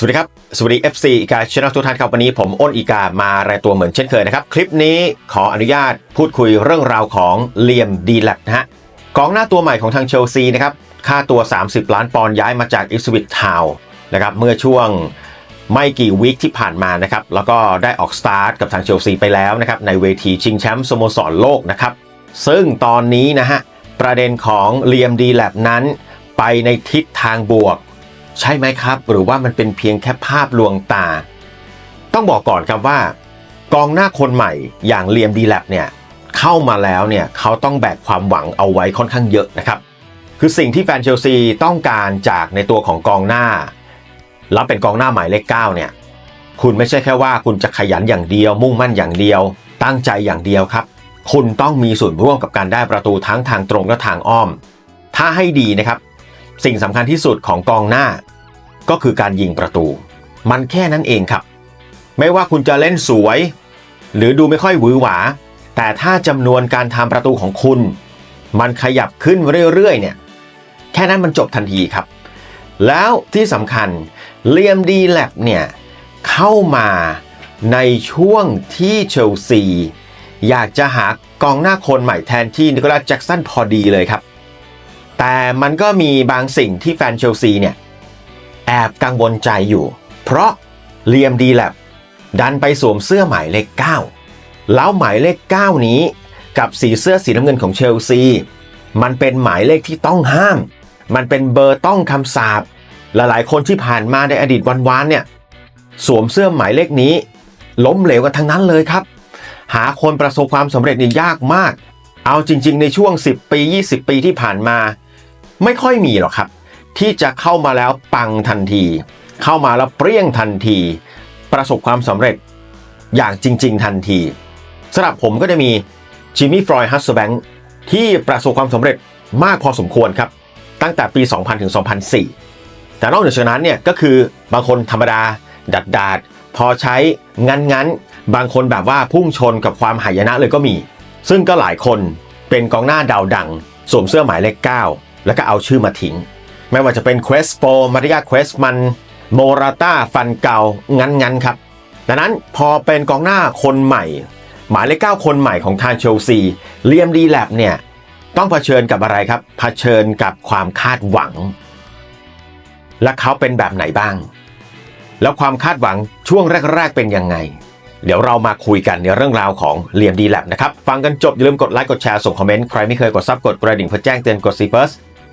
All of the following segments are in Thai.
สวัสดีครับ สวัสดี FC อีกาช anel ทุกท่านครับ วันนี้ผมอ้นอีกามารายตัวเหมือนเช่นเคยนะครับ คลิปนี้ขออนุญาตพูดคุยเรื่องราวของเลียมดีแลกนะฮะกองหน้าตัวใหม่ของทางเชลซีนะครับ ค่าตัว 30 ล้านปอนด์ย้ายมาจากอิสวิตทาวนะครับเมื่อช่วงไม่กี่วีคที่ผ่านมานะครับ แล้วก็ได้ออกสตาร์ทกับทางเชลซีไปแล้วนะครับ ในเวทีชิงแชมป์สโมสรโลกนะครับ ซึ่งตอนนี้นะฮะประเด็นของเลียมดีแลบนั้นไปในทิศทางบวก ใช่ไหมครับ หรือว่ามันเป็นเพียงแค่ภาพลวงตา ต้องบอกก่อนครับว่า กองหน้าคนใหม่อย่างเลียมดีแลบเนี่ยเข้ามาแล้วเนี่ยเขาต้องแบกความหวังเอาไว้ค่อนข้างเยอะนะครับ คือสิ่งที่แฟนเชลซีต้องการจากในตัวของกองหน้า แล้วเป็นกองหน้าหมายเลขเก้าเนี่ยคุณไม่ใช่แค่ว่าคุณจะขยันอย่างเดียว มุ่งมั่นอย่างเดียว ตั้งใจอย่างเดียวครับ คุณต้องมีส่วนร่วมกับการได้ประตูทั้งทางตรงและทางอ้อม ถ้าให้ดีนะครับ สิ่งสำคัญที่สุดของกองหน้า ก็คือการยิงประตู มันแค่นั้นเองครับ ไม่ว่าคุณจะเล่นสวย หรือดูไม่ค่อยหวือหวา แต่ถ้าจำนวนการทำประตูของคุณ มันขยับขึ้นเรื่อยๆเนี่ยแค่นั้นมันจบทันทีครับ แล้วที่สำคัญเลียมดีแลบเนี่ยเข้ามาในช่วงที่เชลซีอยากจะหากองหน้าคนใหม่แทนที่นิโคลัสแจ็กสันพอดีเลยครับ แต่มันก็มีบางสิ่งที่แฟนเชลซีเนี่ย แอบกังวลใจอยู่ เพราะเลียมดีแลบดันไปสวมเสื้อหมายเลข 9 แล้วหมายเลข 9 นี้ กับสีเสื้อสีน้ำเงินของเชลซี มันเป็นหมายเลขที่ต้องห้าม มันเป็นเบอร์ต้องคำสาปหลายๆคนที่ผ่านมาในอดีตวันๆเนี่ยสวมเสื้อหมายเลขนี้ ล้มเหลวกันทั้งนั้นเลยครับ หาคนประสบความสำเร็จนี่ยากมาก เอาจริง ๆ ในช่วง 10 ปี 20 ปีที่ผ่านมา ไม่ค่อยมีหรอกครับ ที่จะเข้ามาแล้วปังทันที เข้ามาแล้วเปรี้ยงทันที ประสบความสำเร็จอย่างจริง ๆ ทันทีสำหรับผมก็จะมีจิมมี่ฟรอยฮัสแบงที่ประสบความสำเร็จมากพอสมควรครับ ตั้งแต่ปี 2000 ถึง 2004 แต่นอกเหนือจากนั้นเนี่ยก็คือบางคนธรรมดา ดัดดาดพอใช้งั้นงั้นบางคนแบบว่าพุ่งชนกับความหายนะเลยก็มี ซึ่งก็หลายคนเป็นกองหน้าดาวดังสวมเสื้อหมายเลข 9 แล้วก็เอาชื่อมาทิ้ง ไม่ว่าจะเป็นเควสโปมาริยาเควสมันโมราต้าฟันเก่างั้นงั้นๆครับดังนั้นพอเป็นกองหน้าคนใหม่ หมายเลข9คนใหม่ของทางเชลซีเลียมดีแลบเนี่ยต้องเผชิญกับอะไรครับเผชิญกับความคาดหวัง และเขาเป็นแบบไหนบ้าง แล้วความคาดหวังช่วงแรก ๆ เป็นยังไง เดี๋ยวเรามาคุยกันในเรื่องราวของเลียมดีแลบนะครับ ฟังกันจบอย่าลืมกดไลค์กดแชร์ส่งคอมเมนต์ใครไม่เคยกดซับกดกระดิ่งเพื่อแจ้งเตือนกดซีเฟิร์ส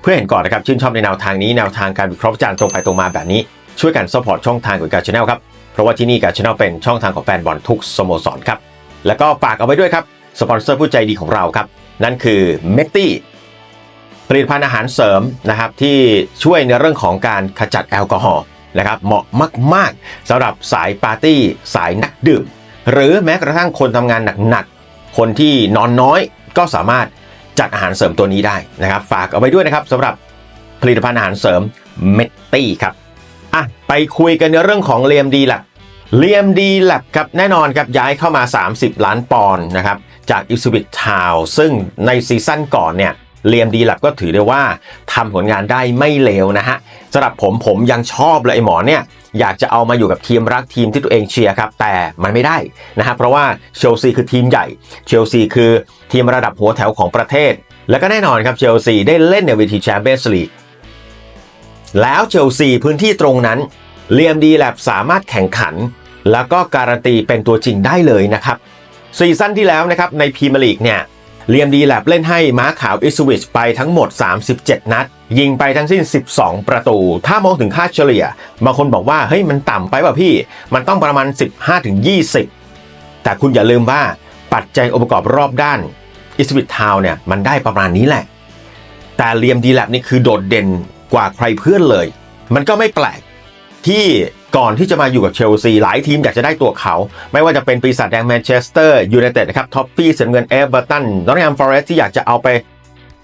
เพื่อเห็นก่อนนะครับชื่นชอบในแนวทางนี้แนวทางการวิเคราะห์วิจารณ์ตรงไปตรงมาแบบนี้ ช่วยกันสปอร์ตช่องทางของการชาแนลครับเพราะว่าที่นี่การชาแนลเป็นช่องทางของแฟนบอลทุกสโมสรครับแล้วก็ฝากเอาไว้ด้วยครับสปอนเซอร์ผู้ใจดีของเราครับนั่นคือเมตตี้ผลิตภัณฑ์อาหารเสริมนะครับที่ช่วยในเรื่องของการขจัดแอลกอฮอล์นะครับเหมาะมากๆสำหรับสายปาร์ตี้สายนักดื่ม หรือแม้กระทั่งคนทำงานหนักๆคนที่นอนน้อยก็สามารถ จัดอาหารเสริมตัวนี้ได้นะครับ ฝากเอาไว้ด้วยนะครับสำหรับผลิตภัณฑ์อาหารเสริมเมตตี้ครับอะไปคุยกันในเรื่องของเลียมดีแลบเลียมดีแลบครับแน่นอนครับย้ายเข้ามา 30 ล้านปอนด์นะครับจากอิสุบิททาวซึ่งในซีซั่นก่อนเนี่ย เลียมดีแลบก็ถือได้ว่าทำผลงานได้ไม่เลวนะฮะสำหรับผมผมยังชอบเลยไอ้หมอเนี่ยอยากจะเอามาอยู่กับทีมรักทีมที่ตัวเองเชียร์ครับแต่มันไม่ได้นะฮะเพราะว่าเชลซีคือทีมใหญ่เชลซีคือทีมระดับหัวแถวของประเทศ แล้วก็แน่นอนครับเชลซีได้เล่นในเวทีแชมเปี้ยนส์ลีกแล้วเชลซีพื้นที่ตรงนั้นเลียมดีแลบสามารถแข่งขัน แล้วก็การันตีเป็นตัวจริงได้เลยนะครับซีซั่นที่แล้วนะครับในพรีเมียร์ลีกเนี่ย เลียมดีแลบเล่นให้ม้าขาวอิสวิชไปทั้งหมด 37 นัด ยิงไปทั้งสิ้น 12 ประตู ถ้ามองถึงค่าเฉลี่ย บางคนบอกว่า เฮ้ยมันต่ำไปป่ะพี่ มันต้องประมาณ 15-20 แต่คุณอย่าลืมว่าปัจจัยองค์ประกอบรอบด้านอิสวิชทาวเนี่ยมันได้ประมาณนี้แหละ แต่เลียมดีแลบนี่คือโดดเด่นกว่าใครเพื่อนเลย มันก็ไม่แปลก ที่ก่อนที่จะมาอยู่กับเชลซีหลายทีมอยากจะได้ตัวเขา ไม่ว่าจะเป็นปีศาจแดงแมนเชสเตอร์ยูไนเต็ดนะครับท็อปปี้เสียเงินเอเวอร์ตันนอตติงแฮมฟอเรสที่อยากจะเอาไป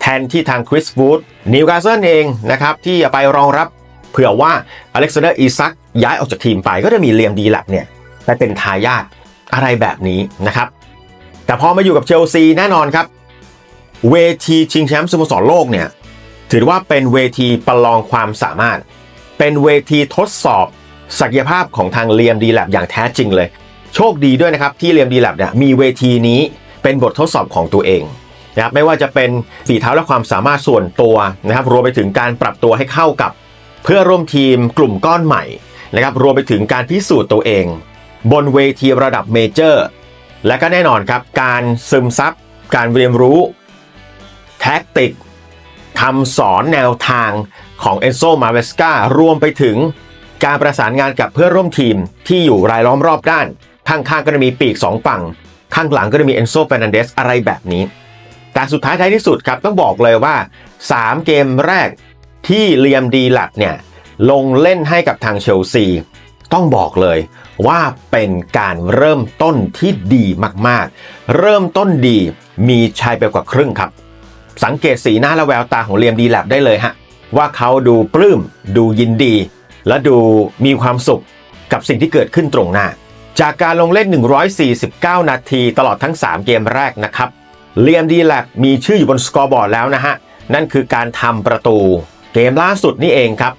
แทนที่ทางคริสวูดนิวคาสเซิลเองนะครับที่จะไปรองรับเผื่อว่าอเล็กซานเดอร์อีซักย้ายออกจากทีมไปก็จะมีเลียมดีแลบเนี่ยไปเป็นทายาทอะไรแบบนี้นะครับแต่พอมาอยู่กับเชลซีแน่นอนครับ เวทีชิงแชมป์สโมสรโลกเนี่ยถือว่าเป็นเวทีประลองความสามารถ เป็นเวทีทดสอบศักยภาพของทางเลียมดีแลบอย่างแท้จริงเลย โชคดีด้วยนะครับที่เลียมดีแลบเนี่ยมีเวทีนี้เป็นบททดสอบของตัวเองนะครับไม่ว่าจะเป็นฝีเท้าและความสามารถส่วนตัวนะครับรวมไปถึงการปรับตัวให้เข้ากับ เพื่อร่วมทีมกลุ่มก้อนใหม่นะครับรวมไปถึงการพิสูจน์ตัวเอง บนเวทีระดับเมเจอร์และก็แน่นอนครับการซึมซับการเรียนรู้ แท็กติกคำสอนแนวทาง ของเอนโซมาเวสการวมไปถึงการประสานงานกับเพื่อนร่วมทีมที่อยู่รายล้อมรอบด้าน ข้างๆก็จะมีปีก 2 ฝั่ง ข้างหลังก็จะมีเอนโซเฟรนันเดสอะไรแบบนี้ แต่สุดท้ายท้ายที่สุดครับต้องบอกเลยว่า 3 เกมแรกที่เลียมดีแลบเนี่ยลงเล่นให้กับทางเชลซีต้องบอกเลยว่าเป็นการเริ่มต้นที่ดีมากๆ เริ่มต้นดีมีชัยไปกว่าครึ่งครับ สังเกตสีหน้าและแววตาของเลียมดีแลบได้เลยฮะ ว่าเขาดูปลื้ม ดูยินดี และดูมีความสุขกับสิ่งที่เกิดขึ้นตรงหน้า จากการลงเล่น 149 นาทีตลอดทั้ง 3 เกมแรกนะครับเลียมดีแลบมีชื่ออยู่บนสกอร์บอร์ดแล้วนะฮะ นั่นคือการทำประตู เกมล่าสุดนี่เองครับ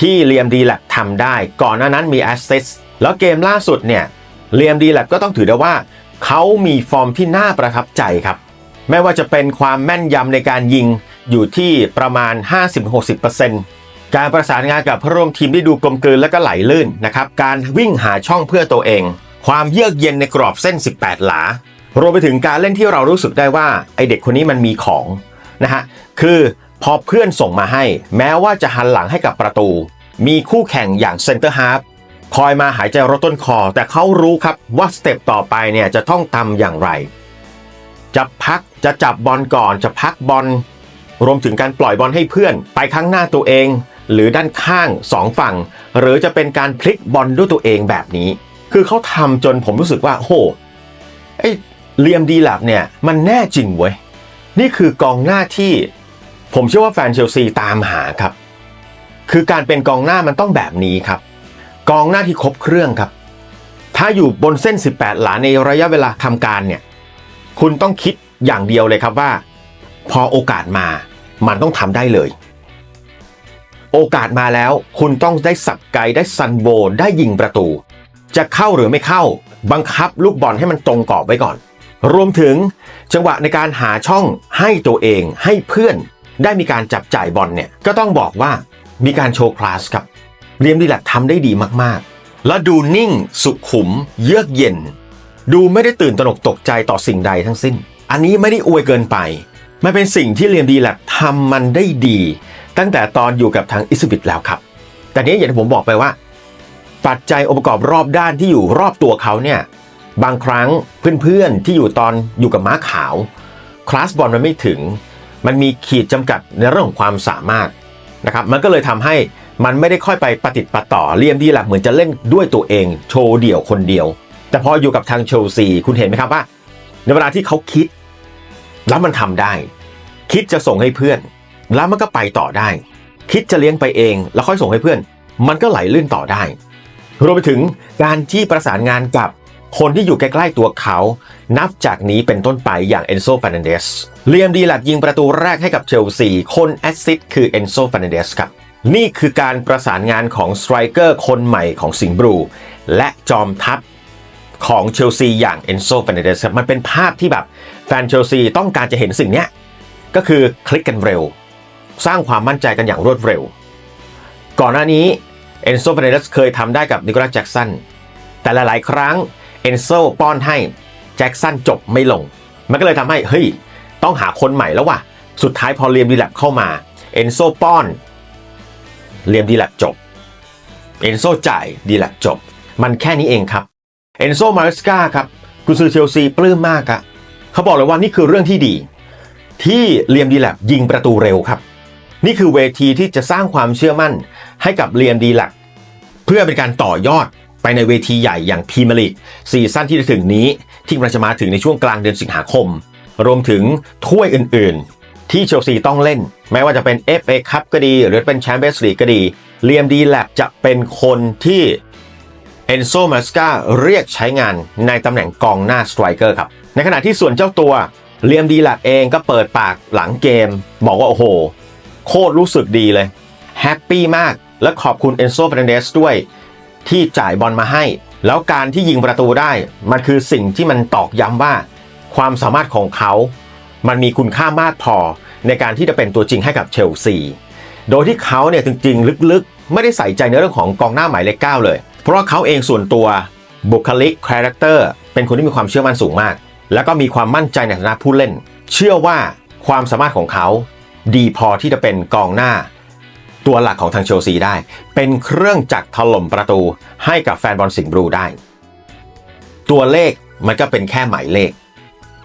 ที่เลียมดีแลบทำได้ ก่อนหน้านั้นมีแอสซิสแล้วเกมล่าสุดเนี่ยเลียมดีแลบก็ต้องถือได้ว่า เขามีฟอร์มที่น่าประทับใจครับ ไม่ว่าจะเป็นความแม่นยำในการยิง อยู่ที่ประมาณ 50-60%การประสานงานกับเพื่อร่วมทีมที่ดูกลมกลืนและก็ไหลลื่นนะครับ การวิ่งหาช่องเพื่อตัวเอง ความเยือกเย็นในกรอบเส้น 18 หลารวมไปถึงการเล่นที่เรารู้สึกได้ว่าไอเด็กคนนี้มันมีของนะฮะคือพอเพื่อนส่งมาให้ แม้ว่าจะหันหลังให้กับประตู มีคู่แข่งอย่างเซนเตอร์ฮาร์ฟคอยมาหายใจรถต้นคอ แต่เขารู้ครับว่าสเต็ปต่อไปเนี่ยจะต้องทำอย่างไร จะพักจะจับบอลก่อนจะพักบอล รวมถึงการปล่อยบอลให้เพื่อน ไปข้างหน้าตัวเอง หรือด้านข้างสองฝั่ง หรือจะเป็นการพลิกบอลด้วยตัวเองแบบนี้ คือเขาทำจนผมรู้สึกว่าโหไอ้เลียมดีแลบเนี่ยมันแน่จริงเว้ยนี่คือกองหน้าที่ ผมเชื่อว่าแฟนเชลซีตามหาครับ คือการเป็นกองหน้ามันต้องแบบนี้ครับ กองหน้าที่ครบเครื่องครับ ถ้าอยู่บนเส้น 18 หลาในระยะเวลาทำการเนี่ย คุณต้องคิดอย่างเดียวเลยครับว่า พอโอกาสมา มันต้องทำได้เลย โอกาสมาแล้วคุณต้องได้สับไกได้ซันโบได้ยิงประตู จะเข้าหรือไม่เข้า บังคับลูกบอลให้มันตรงกรอบไว้ก่อน รวมถึงจังหวะในการหาช่องให้ตัวเองให้เพื่อน ได้มีการจับจ่ายบอลเนี่ยก็ต้องบอกว่ามีการโชว์คลาสครับเรียมดีแลกทำได้ดีมากๆ แล้วดูนิ่งสุขุม เยือกเย็น ดูไม่ได้ตื่นตระหนกตกใจต่อสิ่งใดทั้งสิ้น อันนี้ไม่ได้อวยเกินไป มันเป็นสิ่งที่เรียมดีแลบทำมันได้ดี ตั้งแต่ตอนอยู่กับทางอิสบิทแล้วครับ แต่นี้อย่างที่ผมบอกไปว่า ปัจจัยองค์ประกอบรอบด้านที่อยู่รอบตัวเขาเนี่ยบางครั้งเพื่อนๆที่อยู่ตอนอยู่กับม้าขาวคลาสบอลมันไม่ถึง มันมีขีดจำกัดในเรื่องของความสามารถนะครับมันก็เลยทำให้มันไม่ได้ค่อยไปปฏิติดประต่อเรียมดีแหลบเหมือนจะเล่นด้วยตัวเอง โชว์เดี่ยวคนเดียว แต่พออยู่กับทางเชลซีคุณเห็นไหมครับว่า ในเวลาที่เขาคิด แล้วมันทำได้ คิดจะส่งให้เพื่อน แล้วมันก็ไปต่อได้ คิดจะเลี้ยงไปเอง แล้วค่อยส่งให้เพื่อน มันก็ไหลลื่นต่อได้รวมไปถึงการที่ประสานงานกับคนที่อยู่ใกล้ๆตัวเขา นับจากนี้เป็นต้นไปอย่างเอนโซฟ r น a นเดสเลียมดีแลบยิงประตูแรกให้กับเชลซี คนแอสซิสต์คือเอนโซฟ r น a นเดสครับ นี่คือการประสานงานของสไตรเกอร์คนใหม่ของสิงห์บลู และจอมทัพของเชลซีอย่างเอนโซฟ r น a นเดสมันเป็นภาพที่แบบ แฟนเชลซีต้องการจะเห็นสิ่งนี้ก็คือคลิกกันเร็ว สร้างความมั่นใจกันอย่างรวดเร็ว ก่อนหน้านี้เอนโซ f ฟ r นเดสเคยทำได้กับนิโคลัสแจ็กสันแต่หลายๆ ครั้งเอนโซป้อนให้แจ็กสันจบไม่ลง มันก็เลยทำให้เฮ้ยต้องหาคนใหม่แล้วว่ะ สุดท้ายพอเรียมดีแลบเข้ามาเอนโซป้อนเรียมดีแลบจบเอนโซจ่ายดีแลบจบ มันแค่นี้เองครับเอนโซมาริสกาครับกุซือเชลซีปลื้มมากอะ เขาบอกเลยว่านี่คือเรื่องที่ดี ที่เลียมดีแลบยิงประตูเร็วครับ นี่คือเวทีที่จะสร้างความเชื่อมั่นให้กับเลียมดีแลบเพื่อเป็นการต่อยอดไปในเวทีใหญ่อย่างพรีเมียร์ลีกซีซั่นที่จะถึงนี้ที่กำลังจะมาถึงในช่วงกลางเดือนสิงหาคม รวมถึงถ้วยอื่นๆ ที่เชลซีต้องเล่นไม่ว่าจะเป็น FA คัพก็ดี หรือเป็นแชมเปี้ยนส์ลีกก็ดีเลียมดีแลบจะเป็นคนที่ เอนโซมาสกาเรียกใช้งานในตำแหน่งกองหน้าสไตรเกอร์ครับ ในขณะที่ส่วนเจ้าตัวเลียมดีแลบเองก็เปิดปากหลังเกม บอกว่า โอ้โห โคตรรู้สึกดีเลย แฮปปี้มากและขอบคุณเอนโซ r ฟ r น a นเดสด้วย ที่จ่ายบอลมาให้ แล้วการที่ยิงประตูได้ มันคือสิ่งที่มันตอกย้ำว่า ความสามารถของเขา มันมีคุณค่ามากพอในการที่จะเป็นตัวจริงให้กับเชลซีโดยที่เขาเนี่ยจริงๆ ลึกๆ ไม่ได้ใส่ใจในเรื่องของกองหน้าหมายเลขเก้าเลย เพราะเขาเองส่วนตัวบุคลิกคาแรคเตอร์เป็นคนที่มีความเชื่อมั่นสูงมาก แล้วก็มีความมั่นใจในฐานะผู้เล่น เชื่อว่าความสามารถของเขา ดีพอที่จะเป็นกองหน้า ตัวหลักของทางเชลซีได้ เป็นเครื่องจักรถล่มประตูให้กับแฟนบอลสิงห์บลูได้ ตัวเลขมันก็เป็นแค่หมายเลข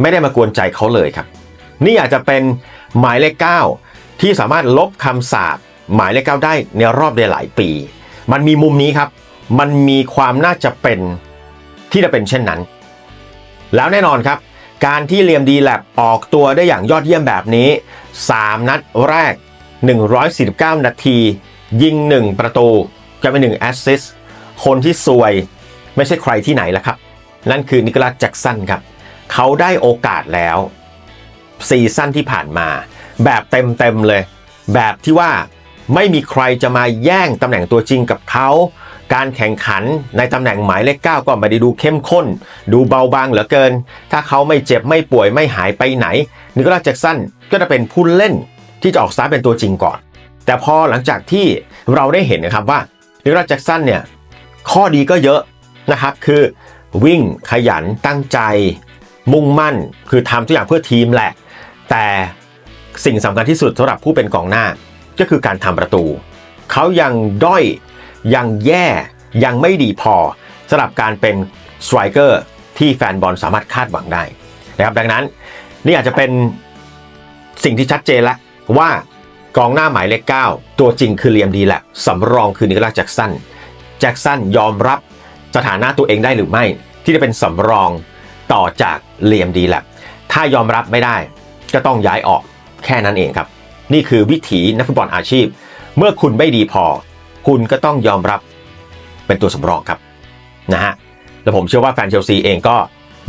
ไม่ได้มากวนใจเขาเลยครับ นี่อาจจะเป็นหมายเลข 9 ที่สามารถลบคำสาปหมายเลข 9 ได้ในรอบเดหลายปี มันมีมุมนี้ครับ มันมีความน่าจะเป็นที่จะเป็นเช่นนั้น แล้วแน่นอนครับ การที่เลียมดีแลบออกตัวได้อย่างยอดเยี่ยมแบบนี้ 3 นัดแรก 149 นาที ยิง 1 ประตูจะเป็น1แอสซิสต์คนที่ซวยไม่ใช่ใครที่ไหนละครับ นั่นคือนิโคลัสแจ็กสันครับ เขาได้โอกาสแล้วซีซั่นที่ผ่านมา แบบเต็มๆเลย แบบที่ว่าไม่มีใครจะมาแย่งตำแหน่งตัวจริงกับเขา การแข่งขันในตำแหน่งหมายเลขเก้าก็ไม่ได้ดูเข้มข้น ดูเบาบางเหลือเกิน ถ้าเขาไม่เจ็บไม่ป่วยไม่หายไปไหนนิโคลัสแจ็กสันก็จะเป็นผู้เล่นที่จะออกสตาร์ทเป็นตัวจริงก่อน แต่พอหลังจากที่เราได้เห็นนะครับว่านิโคลัสแจ็กสันเนี่ยข้อดีก็เยอะนะครับคือวิ่งขยันตั้งใจ มุ่งมั่น คือทำทุกอย่างเพื่อทีมแหละ แต่สิ่งสำคัญที่สุดสำหรับผู้เป็นกองหน้า ก็คือการทำประตู เขายังด้อย ยังแย่ยังไม่ดีพอสำหรับการเป็นสไตรเกอร์ที่แฟนบอลสามารถคาดหวังได้นะครับดังนั้นนี่อาจจะเป็นสิ่งที่ชัดเจนแล้วว่ากองหน้าหมายเลข 9 ตัวจริงคือเลียมดีแหละสำรองคือนิโคลัสแจ็กสันแจ็กสันยอมรับสถานะตัวเองได้หรือไม่ ที่จะเป็นสำรองต่อจากเลียมดีแหละถ้ายอมรับไม่ได้ ก็ต้องย้ายออกแค่นั้นเองครับ นี่คือวิถีนักฟุตบอลอาชีพ เมื่อคุณไม่ดีพอ คุณก็ต้องยอมรับเป็นตัวสำรองครับนะฮะแล้วผมเชื่อว่าแฟนเชลซีเองก็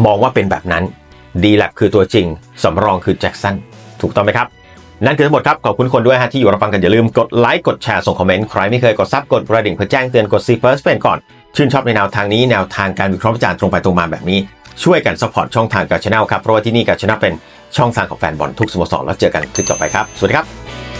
มองว่าเป็นแบบนั้นดีแลบคือตัวจริงสำรองคือแจ็คสันถูกต้องไหมครับ นั่นคือทั้งหมดครับ ขอบคุณคนด้วยฮะที่อยู่รับฟังกันอย่าลืมกดไลค์กดแชร์ส่งคอมเมนต์ใครไม่เคยกดซับกดกระดิ่งเพื่อแจ้งเตือนกดซีเฟิร์สเป็นก่อน ชื่นชอบในแนวทางนี้แนวทางการวิเคราะห์วิจารณ์ตรงไปตรงมาแบบนี้ช่วยกันสปอร์ตช่องทางกับช anel ครับเพราะว่าที่นี่กับช anel เป็นช่องทางของแฟนบอลทุกสโมสรแล้วเจอกันคลิปต่อไปครับสวัสดีครับ